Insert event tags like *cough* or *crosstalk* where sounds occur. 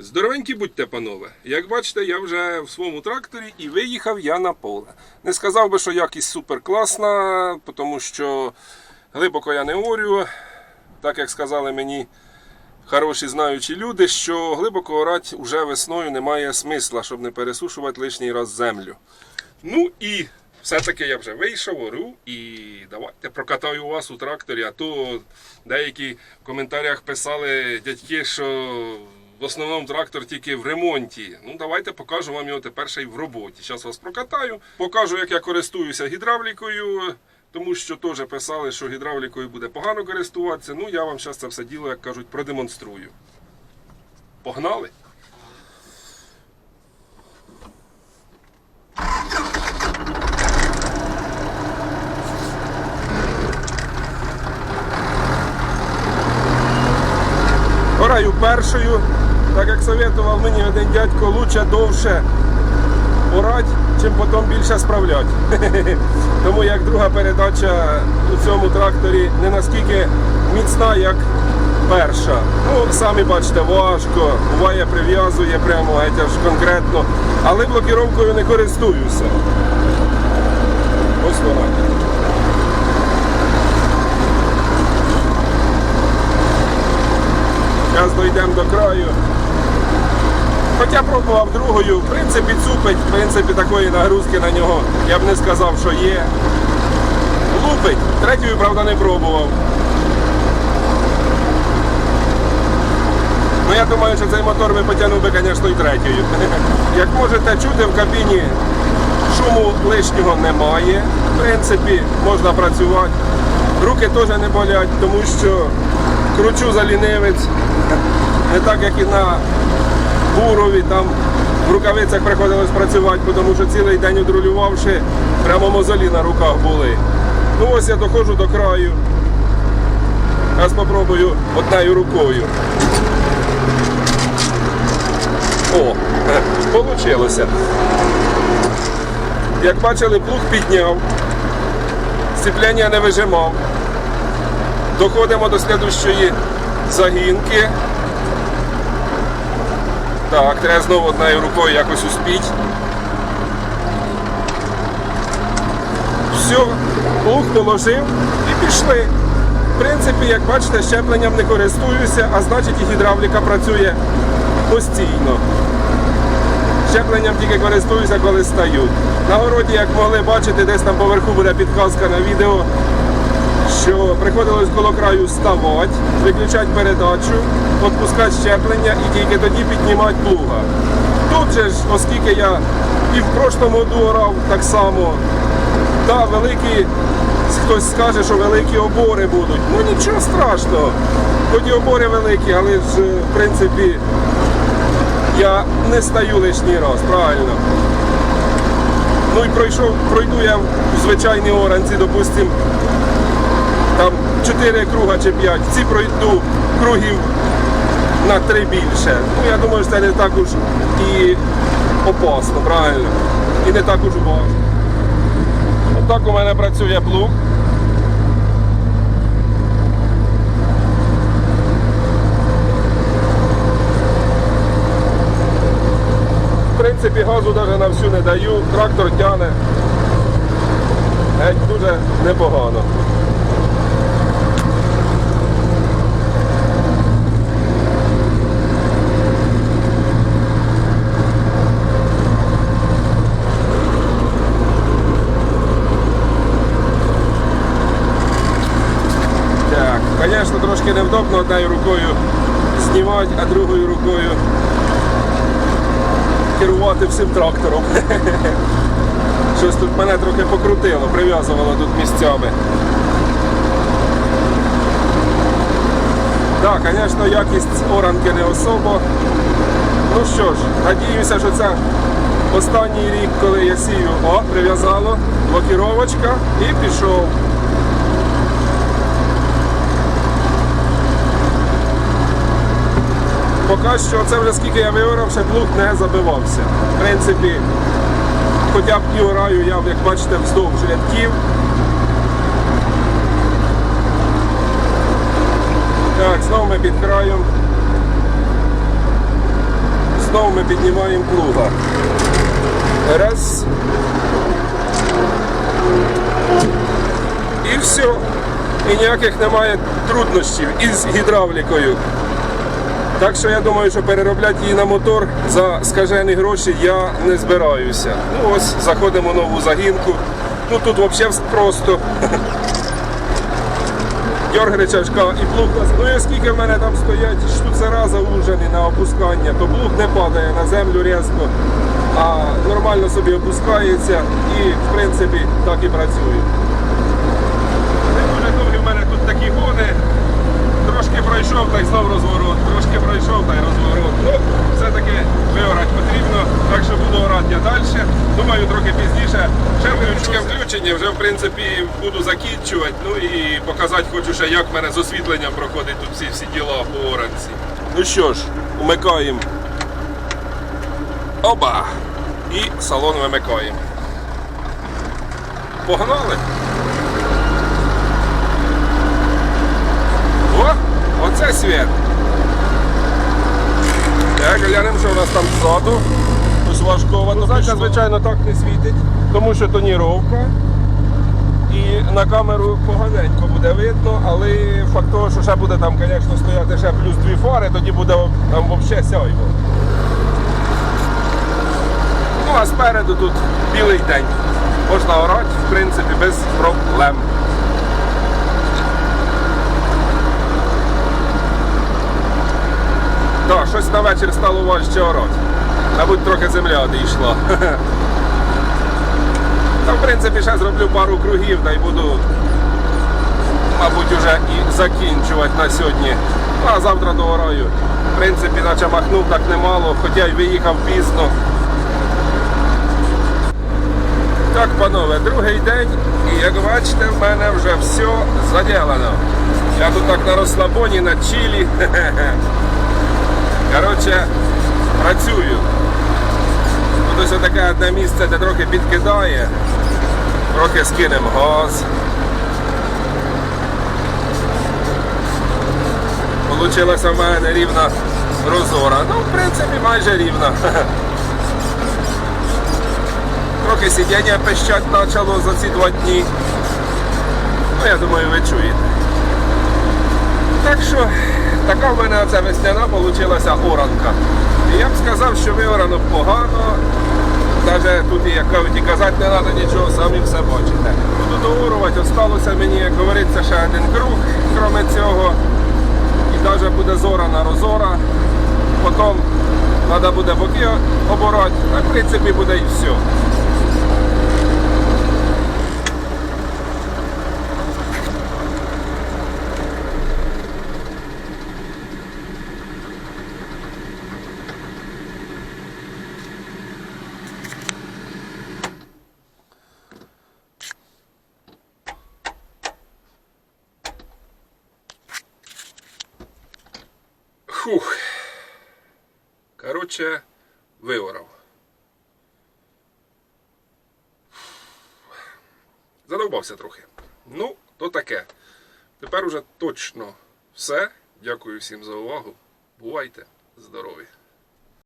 Здоровенькі будьте, панове. Як бачите, я вже в своєму тракторі і виїхав я на поле. Не сказав би, що якість супер класна, тому що глибоко я не орю. Так як сказали мені хороші знаючі люди, що глибоко орати вже весною немає смисла, щоб не пересушувати лишній раз землю. Ну і все-таки я вже вийшов, ору, і давайте прокатаю вас у тракторі. А то деякі в коментарях писали дядьки, що в основному трактор тільки в ремонті. Ну давайте покажу вам його тепер ще й в роботі. Зараз вас прокатаю, покажу, як я користуюся гідравлікою. Тому що теж писали, що гідравлікою буде погано користуватися. Ну я вам зараз це все діло, як кажуть, продемонструю. Погнали! Ораю першою, так як советував мені один дядько, лучше довше орати, чим потім більше справляти. *laughs* Тому як друга передача у цьому тракторі не наскільки міцна, як перша. Ну, самі бачите, важко, буває прив'язує прямо геть аж конкретно. Але блокіровкою не користуюся. Ось вона. Зараз дійдемо до краю. Хоча пробував другою, в принципі, цупить, в принципі, такої нагрузки на нього я б не сказав, що є. Лупить. Третьою, правда, не пробував. Ну я думаю, що цей мотор би потягнув би, звісно, і третьою. *laughs* Як можете чути, в кабіні шуму лишнього немає. В принципі, можна працювати. Руки теж не болять, тому що кручу за лінивець. Не так, як і на бурові, там в рукавицях приходилось працювати, тому що цілий день одрулювавши, прямо мозолі на руках були. Ну ось я доходжу до краю. Зараз спробую однією рукою. О, *laughs* получилося. Як бачили, плуг підняв, сцепляння не вижимав. Доходимо до слідущої загінки. Так, треба знову однією рукою якось успіть. Все, плуг положив і пішли. В принципі, як бачите, щепленням не користуюся, а значить і гідравліка працює постійно. Щепленням тільки користуюся, коли стаю. На городі, як могли бачити, десь там поверху буде підказка на відео, що приходилось коло краю ставати, виключати передачу, відпускати щеплення і тільки тоді піднімати плуга. Тут же ж, оскільки я і в прошлому орав так само, та великі, хтось скаже, що великі обори будуть. Ну нічого страшного. Хоч і обори великі, але ж в принципі я не стаю лишній раз, правильно. Ну і пройшов, пройду я в звичайній оранці, допустим, там 4 круга чи 5. Ці пройду кругів на 3 більше. Ну я думаю, що це не так уж і опасно, правильно. І не так уж важко. Отак у мене працює плуг. В принципі, газу навіть на всю не даю, трактор тяне. Геть дуже непогано. Так, звісно, трошки невдобно однією рукою знімати, а другою рукою керувати всім трактором. *laughs* Щось тут мене трохи покрутило, прив'язувало тут місцями. Так, звісно, якість оранки не особо. Ну що ж, надіюся, що це останній рік, коли я сію, о, прив'язало, блокіровочка і пішов. Поки що це вже скільки я виорав, ще плуг не забивався. В принципі, хоча б і ораю я, як бачите, вздовж рядків. Так, знову ми під краєм. знову ми піднімаємо плуга. Раз. І все. І ніяких немає труднощів із гідравлікою. Так що я думаю, що переробляти її на мотор за скажені гроші я не збираюся. Ну ось заходимо в нову загінку. Ну тут взагалі просто. *laughs* Дьорг речашка і плуг. Ну і оскільки в мене там стоять штуцера заужені на опускання, то плуг не падає на землю різко, а нормально собі опускається і в принципі так і працює. Не дуже довгі в мене тут такі гони. Трошки пройшов та й знов розворот, трошки пройшов та й розворот. Ну, все-таки виорати потрібно, так що буду орати я далі. Думаю, трохи пізніше. Ще включення включення, вже в принципі буду закінчувати. Ну і показати хочу ще, як в мене з освітленням проходить тут всі, всі діла по оранці. Ну що ж, умикаємо. Оба! І салон вимикаємо. Погнали! О, оце світ. Так, глянемо, що у нас там ззаду. Ось важковато. Зайка, звичайно, так не світить, тому що тоніровка. І на камеру поганенько буде видно, але факт того, що ще буде там, звісно, стояти ще плюс дві фари, тоді буде там взагалі сяйво. Ну а спереду тут білий день. Можна орати, в принципі, без проблем. Так, щось на вечір стало важче орати. Мабуть, трохи земля одійшла. *laughs* Та, в принципі, ще зроблю пару кругів та й буду, мабуть, уже і закінчувати на сьогодні. А завтра доораю. В принципі, наче махнув так немало, хоча й виїхав пізно. Так, панове, другий день, і як бачите, в мене вже все заділено. Я тут так на розслабоні, на чилі. *laughs* Коротше, працюю. Тут ось таке одне місце, де трохи підкидає. Трохи скинемо газ. Получилася в мене рівна розора. Ну, в принципі, майже рівна. *laughs* Трохи сидіння пищать почало за ці два дні. Ну, я думаю, ви чуєте. Так що така в мене оця весняна вийшла оранка. І я б сказав, що виорано погано. Навіть тут, як кажуть, і казати не треба нічого, самі все бачите. Буду доорувати, осталося мені, як говориться, ще один круг, крім цього. І навіть буде зорана розора. Потім треба буде боки оборати, а в принципі буде і все. Коротше, виорав. Задовбався трохи. Ну, то таке. Тепер уже точно все. Дякую всім за увагу. Бувайте здорові!